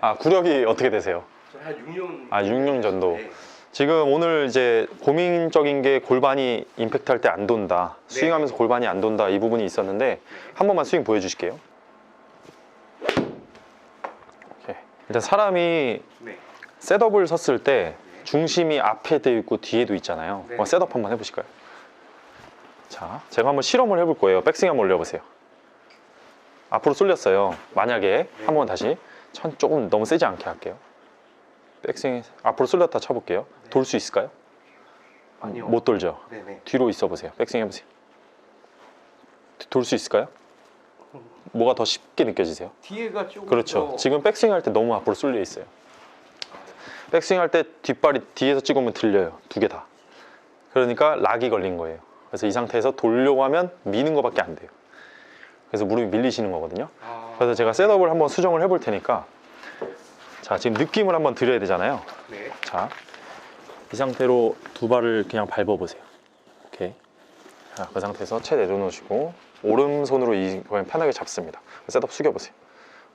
아 구력이 어떻게 되세요? 한 6년. 아 6년 전도. 네. 지금 오늘 이제 고민적인 게 골반이 임팩트 할 때 안 돈다. 네. 스윙하면서 골반이 안 돈다. 이 부분이 있었는데 한 번만 스윙 보여주실게요. 오케이. 일단 사람이 네. 셋업을 섰을 때 중심이 앞에 돼 있고 뒤에도 있잖아요. 네. 셋업 한번 해보실까요? 자, 제가 한번 실험을 해볼 거예요. 백스윙 한번 올려보세요. 앞으로 쏠렸어요. 만약에 네. 한번 다시 천 조금 너무 세지 않게 할게요. 백스윙 앞으로 쏠렸다 쳐볼게요. 돌수 있을까요? 아니요. 못 돌죠. 네네. 뒤로 있어 보세요. 백스윙 해보세요. 돌 수 있을까요? 뭐가 더 쉽게 느껴지세요? 뒤에가 조금. 그렇죠. 더- 지금 백스윙 할 때 너무 앞으로 쏠려 있어요. 백스윙 할 때 뒷발이 뒤에서 찍으면 들려요. 두 개 다. 그러니까 락이 걸린 거예요. 그래서 이 상태에서 돌려고 하면 미는 거밖에 안 돼요. 그래서 무릎이 밀리시는 거거든요. 아, 그래서 제가 셋업을 한번 수정을 해볼 테니까 자 지금 느낌을 한번 드려야 되잖아요. 네. 자, 이 상태로 두 발을 그냥 밟아보세요. 오케이. 자, 그 상태에서 채 내려놓으시고 오른손으로 이걸 편하게 잡습니다. 셋업 숙여보세요.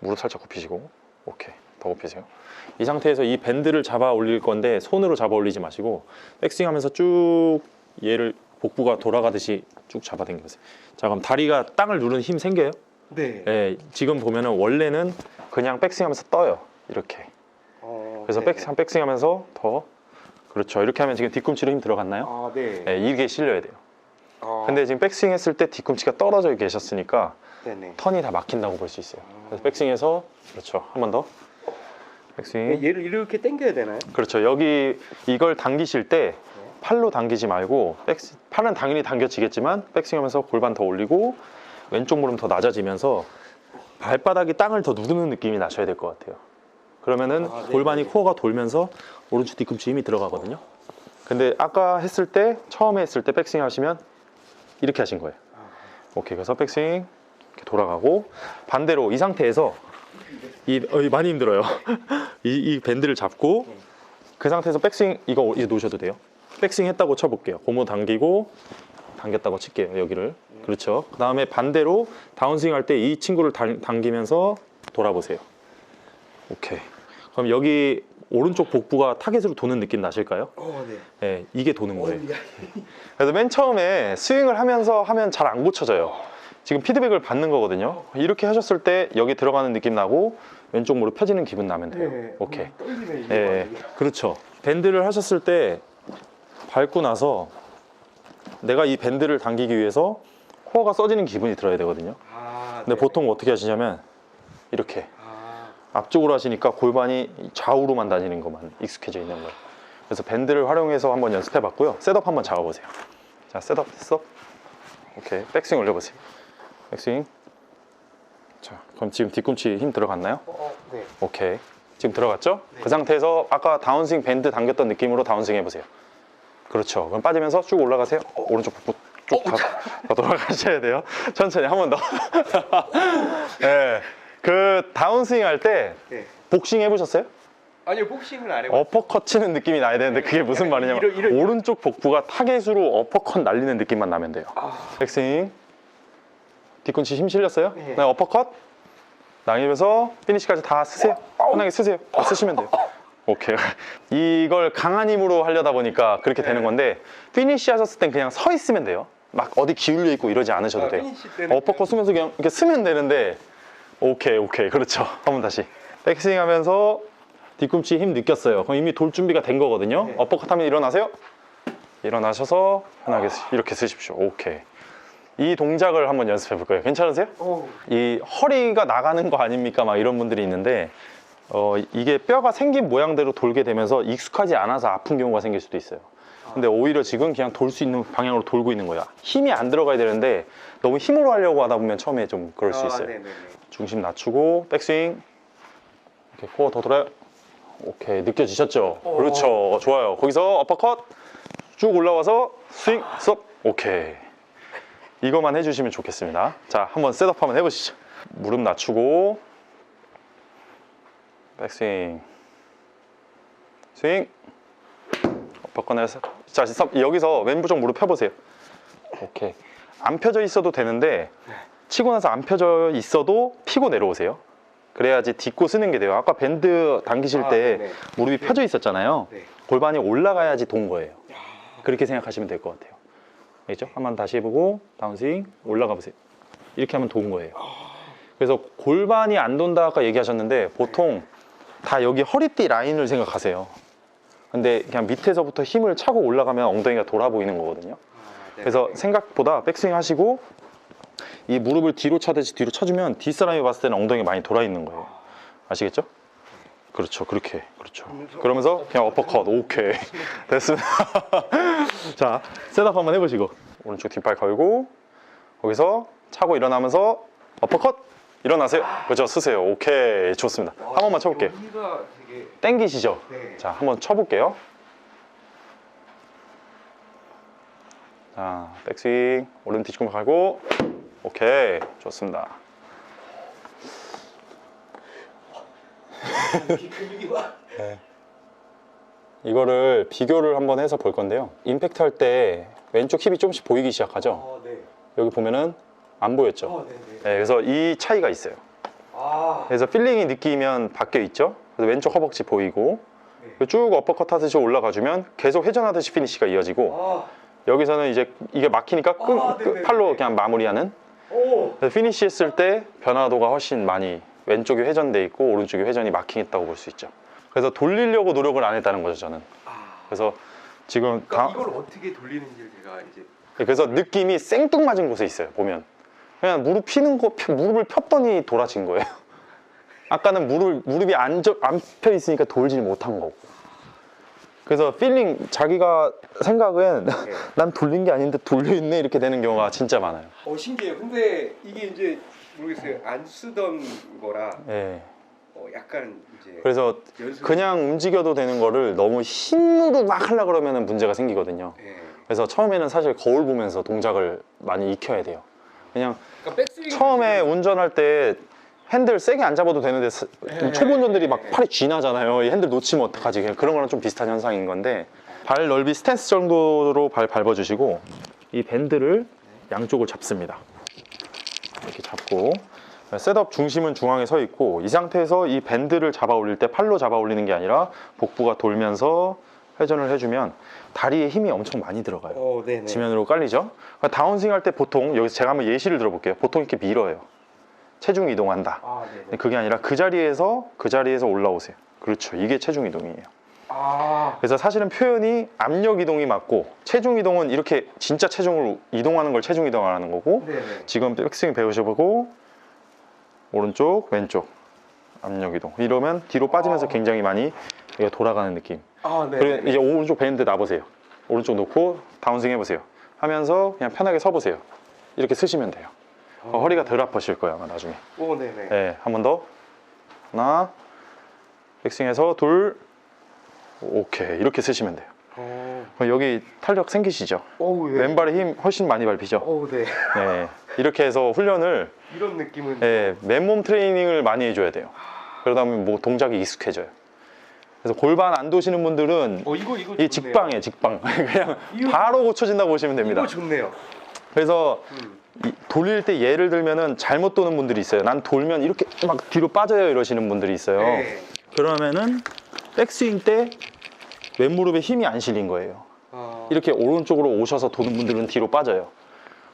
무릎 살짝 굽히시고, 오케이. 더 굽히세요. 이 상태에서 이 밴드를 잡아 올릴 건데 손으로 잡아 올리지 마시고 백스윙 하면서 쭉 얘를 복부가 돌아가듯이 쭉 잡아 당겨보세요. 자, 그럼 다리가 땅을 누르는 힘 생겨요? 네. 예, 지금 보면은 원래는 그냥 백스윙하면서 떠요. 이렇게. 어, 그래서 네. 백, 백스윙하면서 더 그렇죠. 이렇게 하면 지금 뒤꿈치로 힘 들어갔나요? 아, 네. 네, 이게 실려야 돼요. 아, 근데 지금 백스윙 했을 때 뒤꿈치가 떨어져 계셨으니까 네네. 턴이 다 막힌다고 볼 수 있어요. 그래서 백스윙해서 그렇죠. 한 번 더. 백스윙. 얘를 이렇게 당겨야 되나요? 그렇죠. 여기 이걸 당기실 때 팔로 당기지 말고 백, 팔은 당연히 당겨지겠지만 백스윙하면서 골반 더 올리고 왼쪽 무릎 더 낮아지면서 발바닥이 땅을 더 누르는 느낌이 나셔야 될 것 같아요. 그러면은 아, 네, 골반이 네. 코어가 돌면서 오른쪽 뒤꿈치 힘이 들어가거든요. 근데 아까 했을 때 처음에 했을 때 백스윙 하시면 이렇게 하신 거예요. 아, 오케이 그래서 백스윙 이렇게 돌아가고 반대로 이 상태에서 이, 어, 이 많이 힘들어요. 이, 이 밴드를 잡고 그 상태에서 백스윙 이거 이제 놓으셔도 돼요. 백스윙 했다고 쳐볼게요. 고무 당기고 당겼다고 칠게요. 여기를 그렇죠. 그 다음에 반대로 다운스윙 할 때 이 친구를 당, 당기면서 돌아보세요. 오케이. 그럼 여기 오른쪽 복부가 타겟으로 도는 느낌 나실까요? 어, 네. 네, 이게 도는 거예요. 그래서 맨 처음에 스윙을 하면서 하면 잘 안 고쳐져요. 지금 피드백을 받는 거거든요. 이렇게 하셨을 때 여기 들어가는 느낌 나고 왼쪽 무릎 펴지는 기분 나면 돼요. 네. 오케이. 예, 그렇죠. 밴드를 하셨을 때 밟고 나서 내가 이 밴드를 당기기 위해서 코어가 써지는 기분이 들어야 되거든요. 아, 근데 네. 보통 어떻게 하시냐면 이렇게 아, 앞쪽으로 하시니까 골반이 좌우로만 다니는 것만 익숙해져 있는 거예요. 그래서 밴드를 활용해서 한번 연습해 봤고요. 셋업 한번 잡아보세요. 자, 셋업, 셋업. 오케이. 백스윙 올려보세요. 백스윙. 자, 그럼 지금 뒤꿈치 힘 들어갔나요? 어, 어, 네. 오케이. 지금 들어갔죠? 네. 그 상태에서 아까 다운스윙 밴드 당겼던 느낌으로 다운스윙 해보세요. 그렇죠. 그럼 빠지면서 쭉 올라가세요. 어, 오른쪽 복부 쭉 다, 다 돌아가셔야 돼요. 천천히 한 번 더. 네. 그 다운스윙 할 때 네. 복싱 해보셨어요? 아니요, 복싱을 안 해봤어요. 어퍼컷 치는 느낌이 나야 되는데 그게 무슨 약간 말이냐면 이런- 이런- 오른쪽 복부가 타겟으로 어퍼컷 날리는 느낌만 나면 돼요. 아, 백스윙 뒤꿈치 힘 실렸어요? 네. 네, 어퍼컷 당기면서 피니시까지 다 쓰세요. 편하게 쓰세요. 다 쓰시면 돼요. 오케이. 이걸 강한 힘으로 하려다 보니까 그렇게 되는 네. 건데 피니시 하셨을 땐 그냥 서 있으면 돼요. 막 어디 기울여 있고 이러지 않으셔도 아, 돼요. 어퍼컷 쓰면서 그냥 이렇게 쓰면 되는데 오케이 오케이 그렇죠. 한번 다시 백스윙 하면서 뒤꿈치 힘 느꼈어요. 그럼 이미 돌 준비가 된 거거든요. 네. 어퍼컷 하면 일어나세요. 일어나셔서 편하게 쓰- 이렇게 쓰십시오. 오케이. 이 동작을 한번 연습해 볼 거예요. 괜찮으세요? 어, 이 허리가 나가는 거 아닙니까? 막 이런 분들이 있는데 어, 이게 뼈가 생긴 모양대로 돌게 되면서 익숙하지 않아서 아픈 경우가 생길 수도 있어요. 근데 오히려 지금 그냥 돌 수 있는 방향으로 돌고 있는 거야. 힘이 안 들어가야 되는데 너무 힘으로 하려고 하다 보면 처음에 좀 그럴 수 아, 있어요. 네네네. 중심 낮추고 백스윙. 이렇게 코어 더 돌아요. 오케이 느껴지셨죠? 어. 그렇죠. 좋아요. 거기서 어퍼컷 쭉 올라와서 스윙 스톱. 오케이. 이거만 해주시면 좋겠습니다. 자, 한번 셋업 한번 해보시죠. 무릎 낮추고 백스윙 스윙 해서 자. 여기서 왼부쪽 무릎 펴보세요. 오케이. 안 펴져 있어도 되는데 치고 나서 안 펴져 있어도 피고 내려오세요. 그래야지 딛고 쓰는 게 돼요. 아까 밴드 당기실 아, 때 네네. 무릎이 펴져 있었잖아요. 네. 골반이 올라가야지 돈 거예요. 그렇게 생각하시면 될 것 같아요. 알겠죠? 한번 다시 해보고 다운스윙 올라가 보세요. 이렇게 하면 돈 거예요. 그래서 골반이 안 돈다 아까 얘기하셨는데 보통 다 여기 허리띠 라인을 생각하세요. 근데 그냥 밑에서부터 힘을 차고 올라가면 엉덩이가 돌아 보이는 거거든요. 아, 네. 그래서 생각보다 백스윙 하시고 이 무릎을 뒤로 차듯이 뒤로 쳐주면 뒷사람이 봤을 때는 엉덩이 많이 돌아 있는 거예요. 아시겠죠? 그렇죠. 그렇게. 그렇죠. 그러면서 그냥 어퍼컷. 오케이. 됐습니다. 자, 셋업 한번 해보시고. 오른쪽 뒷발 걸고 거기서 차고 일어나면서 어퍼컷 일어나세요. 그렇죠. 쓰세요. 오케이. 좋습니다. 한 번만 쳐볼게요. 여기가 되게 땡기시죠? 네. 자, 한번 쳐볼게요. 자, 백스윙, 오른 뒤꿈치 가고, 오케이, 좋습니다. 근육이 와. 이거를 비교를 한번 해서 볼 건데요. 임팩트 할 때 왼쪽 힙이 조금씩 보이기 시작하죠. 어, 네. 여기 보면은 안 보였죠. 어, 네, 네. 네, 그래서 이 차이가 있어요. 아. 그래서 필링이 느끼면 바뀌어 있죠. 그래서 왼쪽 허벅지 보이고 네. 쭉 어퍼컷 하듯이 올라가주면 계속 회전하듯이 피니시가 이어지고 아. 여기서는 이제 이게 막히니까 끝, 아. 팔로 그냥 마무리하는 피니시 했을 때 변화도가 훨씬 많이 왼쪽이 회전돼 있고 오른쪽이 회전이 마킹했다고 볼 수 있죠. 그래서 돌리려고 노력을 안 했다는 거죠 저는. 아. 그래서 지금 그러니까 다- 이걸 어떻게 돌리는지 제가 이제 그래서 느낌이 생뚱맞은 곳에 있어요 보면 그냥 무릎 피는 거 펴- 무릎을 폈더니 돌아진 거예요. 아까는 무릎 무릎이 안펴 있으니까 돌질 못한 거고. 그래서 필링 자기가 생각은 네. 난 돌린 게 아닌데 돌려 있네 이렇게 되는 경우가 진짜 많아요. 어 신기해요. 근데 이게 이제 모르겠어요. 안 쓰던 거라 예. 어, 약간 이제 그래서 연습. 그냥 움직여도 되는 거를 너무 힘으로 막 하려 그러면 문제가 생기거든요. 네. 그래서 처음에는 사실 거울 보면서 동작을 많이 익혀야 돼요. 그냥 그러니까 처음에 운전할 때 핸들 세게 안 잡아도 되는데 스- 좀 초보자들이 막 팔이 쥐나잖아요. 이 핸들 놓치면 어떡하지? 그냥 그런 거랑 좀 비슷한 현상인 건데 발 넓이 스탠스 정도로 발 밟아주시고 이 밴드를 양쪽을 잡습니다. 이렇게 잡고 셋업 중심은 중앙에 서 있고 이 상태에서 이 밴드를 잡아 올릴 때 팔로 잡아 올리는 게 아니라 복부가 돌면서 회전을 해주면 다리에 힘이 엄청 많이 들어가요. 어, 네, 네. 지면으로 깔리죠. 그러니까 다운스윙 할 때 보통 여기서 제가 한번 예시를 들어볼게요. 보통 이렇게 밀어요. 체중 이동한다. 아, 네. 네. 그게 아니라 그 자리에서 그 자리에서 올라오세요. 그렇죠. 이게 체중 이동이에요. 아. 그래서 사실은 표현이 압력 이동이 맞고 체중 이동은 이렇게 진짜 체중을 이동하는 걸 체중 이동하는 거고 네, 네. 지금 백스윙 배우셔보고 오른쪽 왼쪽 압력 이동 이러면 뒤로 빠지면서 아. 굉장히 많이 돌아가는 느낌. 아, 네. 그리고 네. 이제 오른쪽 밴드 놔보세요. 오른쪽 놓고 다운스윙 해보세요. 하면서 그냥 편하게 서보세요. 이렇게 쓰시면 돼요. 어, 허리가 덜 아프실 거예요 아마 나중에. 오, 네, 네. 네, 한 번 더. 하나. 백스윙해서 둘. 오케이. 이렇게 쓰시면 돼요. 어. 그럼 여기 탄력 생기시죠? 오, 네. 왼발에 힘 훨씬 많이 밟히죠? 오, 네. 네. 이렇게 해서 훈련을 이런 느낌은 네, 맨몸 트레이닝을 많이 해줘야 돼요. 그러다 보면 뭐 동작이 익숙해져요. 그래서 골반 안 도시는 분들은 어, 이거 이거 이. 직방이에요, 직방. 그냥 이거- 바로 고쳐진다고 보시면 됩니다. 이거 좋네요. 그래서 음. 이- 돌릴 때 예를 들면은 잘못 도는 분들이 있어요. 난 돌면 이렇게 막 뒤로 빠져요 이러시는 분들이 있어요. 네. 그러면은 백스윙 때 왼무릎에 힘이 안 실린 거예요. 아. 이렇게 오른쪽으로 오셔서 도는 분들은 뒤로 빠져요.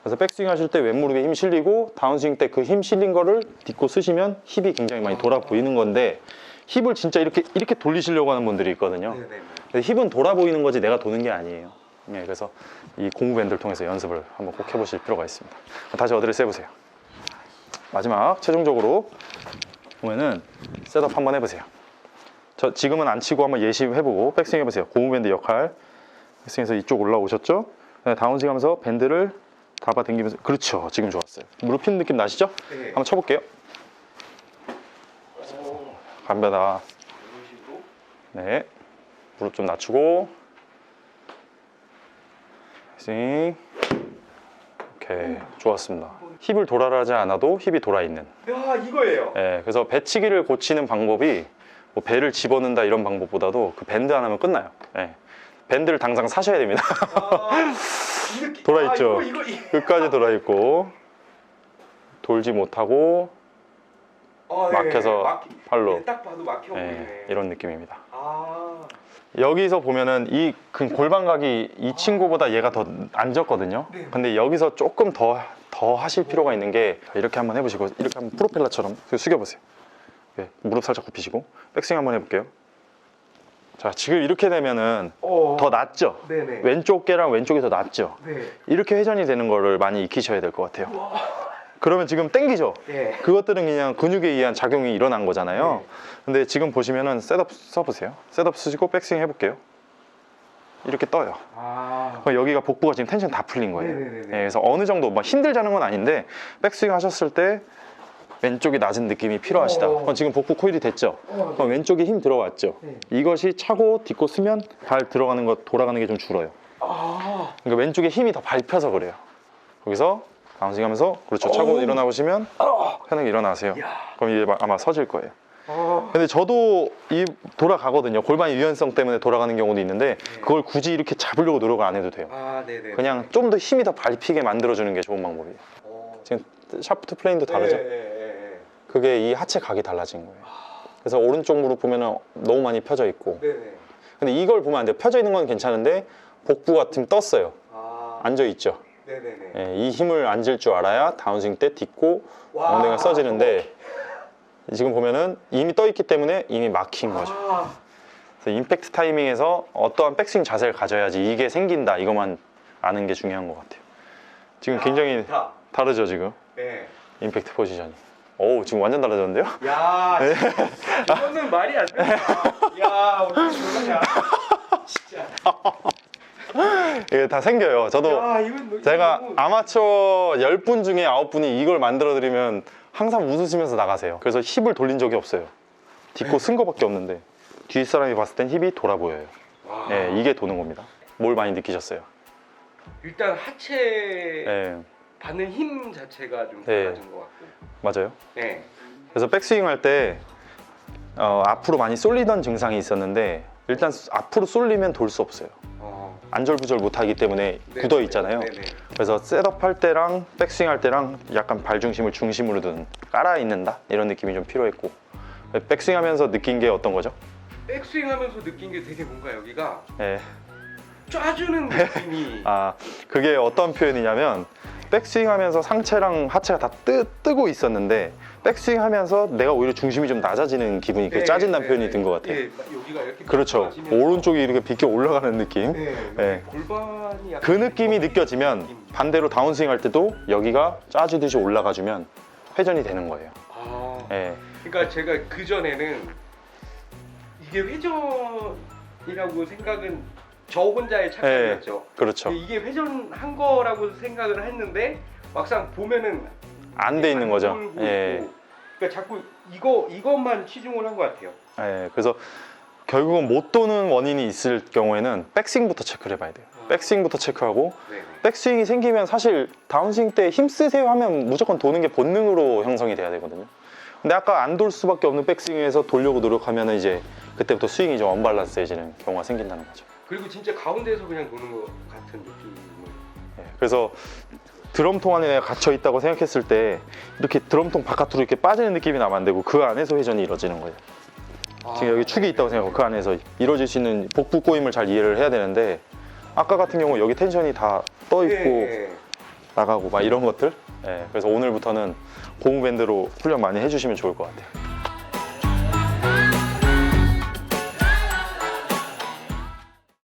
그래서 백스윙 하실 때 왼무릎에 힘 실리고 다운스윙 때 그 힘 실린 거를 딛고 쓰시면 힙이 굉장히 많이 돌아 보이는 건데 힙을 진짜 이렇게 이렇게 돌리시려고 하는 분들이 있거든요. 네, 네. 네. 근데 힙은 돌아 보이는 거지 내가 도는 게 아니에요. 네, 그래서 이 고무 밴드를 통해서 연습을 한번 꼭 해보실 필요가 있습니다. 다시 어드레스 해보세요. 마지막 최종적으로 보면은 셋업 한번 해보세요. 저 지금은 안 치고 한번 예시 해보고 백스윙 해보세요. 고무 밴드 역할 백스윙에서 이쪽 올라오셨죠? 네, 다운스윙 하면서 밴드를 잡아 당기면서 그렇죠. 지금 좋았어요. 무릎 핀 느낌 나시죠? 네. 한번 쳐볼게요. 식으로. 네. 무릎 좀 낮추고. 스윙. 오케이. 좋았습니다. 힙을 돌아라 하지 않아도 힙이 돌아 있는. 야, 이거예요. 예. 그래서 배치기를 고치는 방법이 뭐 배를 집어넣는다 이런 방법보다도 그 밴드 하나면 끝나요. 예. 밴드를 당장 사셔야 됩니다. 아, 이 느낌. 돌아 있죠? 아, 이거 이거 이- 끝까지 돌아 있고 돌지 못하고 아, 예, 막혀서 막히- 팔로 예, 딱 봐도 막혀 보이네. 예, 이런 느낌입니다. 아, 여기서 보면은 이그 골반각이 이 친구보다 얘가 더 앉았거든요. 네. 근데 여기서 조금 더, 더 하실 필요가 있는 게 이렇게 한번 해보시고 이렇게 한번 프로펠러처럼 숙여보세요. 네, 무릎 살짝 굽히시고 백스윙 한번 해볼게요. 자, 지금 이렇게 되면은 어, 더 낫죠? 네네. 왼쪽 개랑 왼쪽이 더 낫죠? 네. 이렇게 회전이 되는 거를 많이 익히셔야 될 것 같아요. 와. 그러면 지금 땡기죠? 예. 그것들은 그냥 근육에 의한 작용이 일어난 거잖아요. 근데 지금 보시면은 셋업 써보세요. 셋업 쓰시고 백스윙 해볼게요. 이렇게 떠요. 아, 여기가 복부가 지금 텐션 다 풀린 거예요. 예, 그래서 어느 정도 막 힘들자는 건 아닌데 백스윙 하셨을 때 왼쪽이 낮은 느낌이 필요하시다. 어. 지금 복부 코일이 됐죠? 어, 그럼 왼쪽에 힘 들어왔죠? 네. 이것이 차고 딛고 쓰면 발 들어가는 것 돌아가는 게 좀 줄어요. 아, 그러니까 왼쪽에 힘이 더 밟혀서 그래요. 거기서 바운싱 하면서 그렇죠. 차고. 일어나 보시면 아, 편하게 일어나세요. 야, 그럼 이제 아마 서질 거예요. 아, 근데 저도 이 돌아가거든요. 골반 유연성 때문에 돌아가는 경우도 있는데 네. 그걸 굳이 이렇게 잡으려고 노력을 안 해도 돼요. 아, 네네. 그냥 좀 더 힘이 더 밟히게 만들어주는 게 좋은 방법이에요. 어. 지금 샤프트 플레인도 다르죠? 네, 네, 네, 그게 이 하체 각이 달라진 거예요. 그래서 오른쪽 무릎 보면 너무 많이 펴져 있고 네, 네. 근데 이걸 보면 안 돼요. 펴져 있는 건 괜찮은데 복부가 지금 떴어요. 아, 앉아 있죠. 네, 네, 네. 예, 이 힘을 앉을 줄 알아야 다운스윙 때 딛고 와. 엉덩이가 써지는데 지금 보면은 이미 떠 있기 때문에 이미 막힌 거죠. 아, 그래서 임팩트 타이밍에서 어떠한 백스윙 자세를 가져야지 이게 생긴다 이것만 아는 게 중요한 것 같아요. 지금 굉장히 다. 다르죠 지금 네. 임팩트 포지션이. 오 지금 완전 달라졌는데요? 야, 네. 이거는 말이 안 된다. 야, 어떻게 그러냐. 진짜. 이게 다 생겨요. 저도 야, 이건 너- 제가 너무- 아마추어 10분 중에 9분이 이걸 만들어 드리면 항상 웃으시면서 나가세요. 그래서 힙을 돌린 적이 없어요. 딛고 쓴 거밖에 없는데 뒷사람이 봤을 땐 힙이 돌아 보여요. 와. 예, 이게 도는 겁니다. 뭘 많이 느끼셨어요? 일단 하체 예, 받는 힘 자체가 좀 네. 달라진 것 같고. 맞아요. 네. 그래서 백스윙 할때 어, 앞으로 많이 쏠리던 증상이 있었는데 일단 앞으로 쏠리면 돌 수 없어요. 어. 안절부절 못하기 때문에 네, 굳어 네, 있잖아요. 네, 네. 그래서 셋업 할 때랑 백스윙 할 때랑 약간 발 중심을 중심으로 두는 깔아 있는다 이런 느낌이 좀 필요했고 백스윙 하면서 느낀 게 어떤 거죠? 백스윙 하면서 느낀 게 되게 뭔가 여기가 예. 쫙주는 느낌이 아 그게 어떤 표현이냐면 백스윙 하면서 상체랑 하체가 다 뜨, 뜨고 있었는데 백스윙 하면서 내가 오히려 중심이 좀 낮아지는 기분이 그 네, 짜진다는 네, 표현이 네. 든것 같아요. 예, 여기가 이렇게 그렇죠. 빠지면서 오른쪽이 이렇게 비껴 올라가는 느낌. 네, 네. 골반이 약간 그 느낌이 느껴지면. 반대로 다운스윙 할 때도 여기가 짜지듯이 올라가주면 회전이 되는 거예요. 아, 예. 그러니까 제가 그 전에는 이게 회전이라고 생각은 저 혼자의 착각이었죠. 그렇죠. 근데 이게 회전한 거라고 생각을 했는데 막상 보면은 안 돼 있는 거죠. 돌고 예. 있고. 그러니까 자꾸 이거 이것만 치중을 한 것 같아요. 예, 그래서 결국은 못 도는 원인이 있을 경우에는 백스윙부터 체크를 해봐야 돼요. 백스윙부터 체크하고 네. 백스윙이 생기면 사실 다운스윙 때 힘 쓰세요 하면 무조건 도는 게 본능으로 형성이 돼야 되거든요. 근데 아까 안 돌 수밖에 없는 백스윙에서 돌려고 노력하면 이제 그때부터 스윙이 좀 언밸런스해지는 경우가 생긴다는 거죠. 그리고 진짜 가운데에서 그냥 도는 것 같은 느낌을. 예, 그래서 드럼통 안에 내가 갇혀 있다고 생각했을 때 이렇게 드럼통 바깥으로 이렇게 빠지는 느낌이 나면 안 되고 그 안에서 회전이 이루어지는 거예요. 지금 여기 축이 있다고 생각하고 그 안에서 이루어질 수 있는 복부 꼬임을 잘 이해를 해야 되는데 아까 같은 경우 여기 텐션이 다 떠 있고 예. 나가고 막 이런 것들. 예, 그래서 오늘부터는 고무 밴드로 훈련 많이 해주시면 좋을 것 같아요.